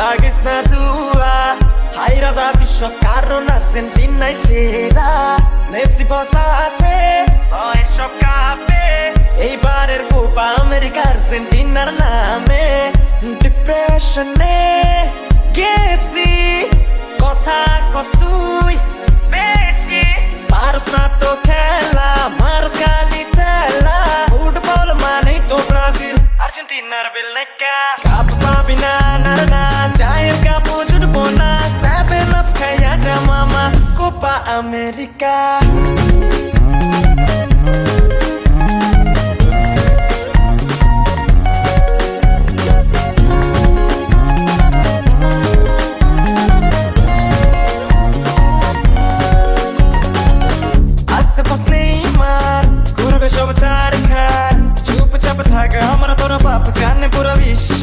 লাগিস না জুয়া। হাই রাজা বিশ্ব কারণ আর্জেন্টিনাই সেরা। মেসি বসা আছে সব কাপে। এইবারের কোপা আমেরিকা আর্জেন্টিনার নামে। ডিপ্রেশনে গেছি কথা কতুই বেশি পারস না তো খেলা ফুটবল না। আমেরিকা। সব চারখার চুপচাপ থাকে আমরা তোর বাপ জানে পুরো বিশ্ব।